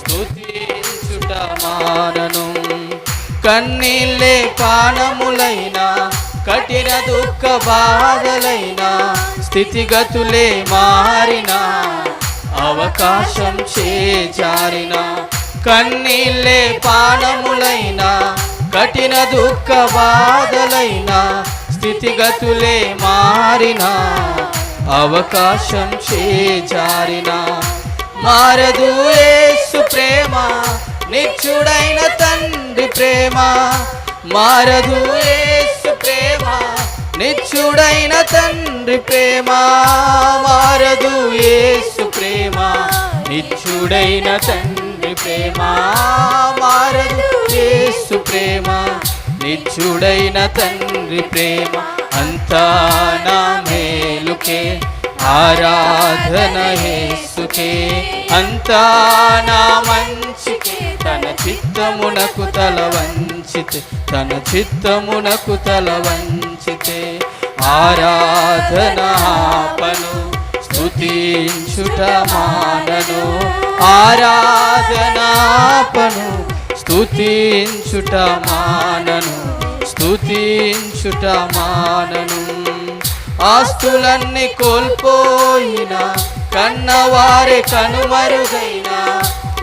స్తుతించుట మానను. కన్నీళ్ళే పానములైన కఠిన దుఃఖ బాధలైనా స్థితిగతులే మారిన అవకాశం చేజారిన. కన్నీళ్ళే పానములైనా కఠిన దుఃఖ బాధలైనా స్థితిగతులే మారిన అవకాశం చేజారిన. మారదు ఏసు ప్రేమ నిచ్చుడైన తన ప్రేమ మారదు ఏసు ప్రేమ నిత్యుడైన తండ్రి ప్రేమ మారదు ఏసు ప్రేమ నిత్యుడైన తండ్రి ప్రేమ మారదు ఏసు ప్రేమ నిత్యుడైన తండ్రి ప్రేమ అంతా నా మేలుకే ఆరాధన యేసుకే అంతా నా మంచికే చిత్తమునకు తల వంచితే తన చిత్తమునకు తల వంచితే ఆరాధనాపను స్తుతించుట మానను. ఆరాధనాపను స్తుతించుట మానను స్తుతించుట మానను. ఆస్తులన్నీ కోల్పోయిన కన్నవారే కనుమరుగైన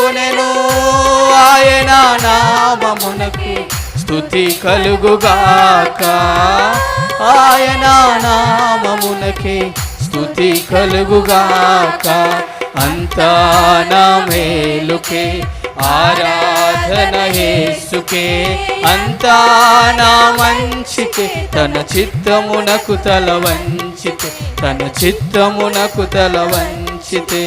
కొనెను ఆయన నామమునకు స్థుతి కలుగుగాక. ఆయన నామమునకే స్థుతి కలుగుగాక. అంతా నా మేలుకే ఆరాధన యేసుకే. అంతా నా మంచికే తన చిత్తమునకు తల వంచితే తన చిత్తమునకు తల వంచితే.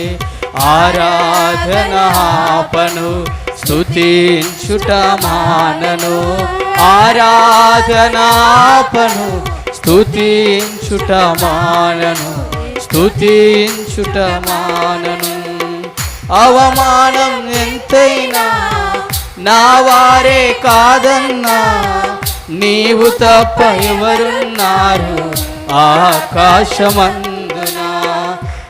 ఆరాధనాపను స్థుతించుట మానను ఆరాధనాపను స్థుతించుట మానను స్థుతించుట మానను అవమానం ఎంతైనా నా వారే కాదన్నా నీవు తప్ప ఎవరున్నారు? ఆకాశమందున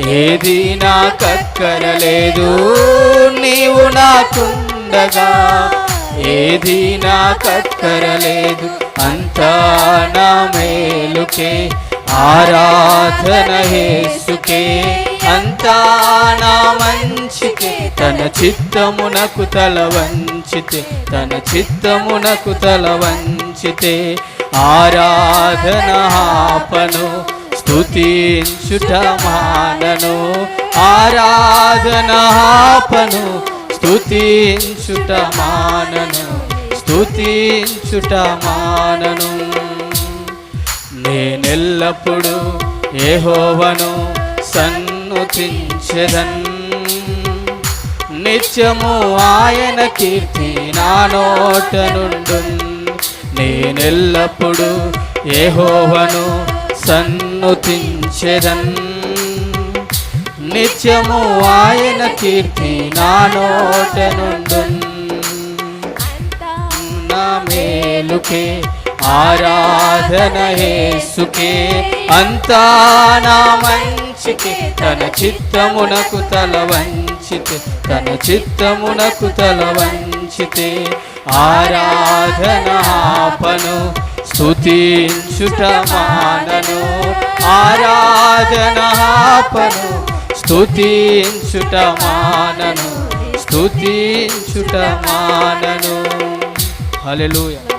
ఏది నాకక్కరలేదు నీవు నాకుండగా. ఏది నాకక్కరలేదు అంతా నా మేలుకే. ఆరాధన హేసుకే అంతా నా మంచికే. తన చిత్తమునకు తల వంచితే తన చిత్తమునకు తల వంచితే ఆరాధనాపను స్తుతించుట మానను ఆరాధనాపను స్తుతించుట మానను స్తుతించుట మానను నేనెల్లప్పుడు ఏహోవను సన్నుతించదన్. నిత్యము ఆయన కీర్తి నా నోట నుండు నేనెల్లప్పుడు ఏహోవను సన్నుతించెదన్ నిత్యము ఆయన కీర్తి నా నోట నుండు నా మేలుకే ఆరాధన యేసుకే అంతా నా మంచికే. తన చిత్తమునకు తల వంచితే తన చిత్తమునకు తల వంచితే ఆరాధన ఆపను స్తుతించుట మానను. ఆరాధనాపను ఆపను స్తుతించుట మానను స్తుతించుట మానను. హల్లెలూయా.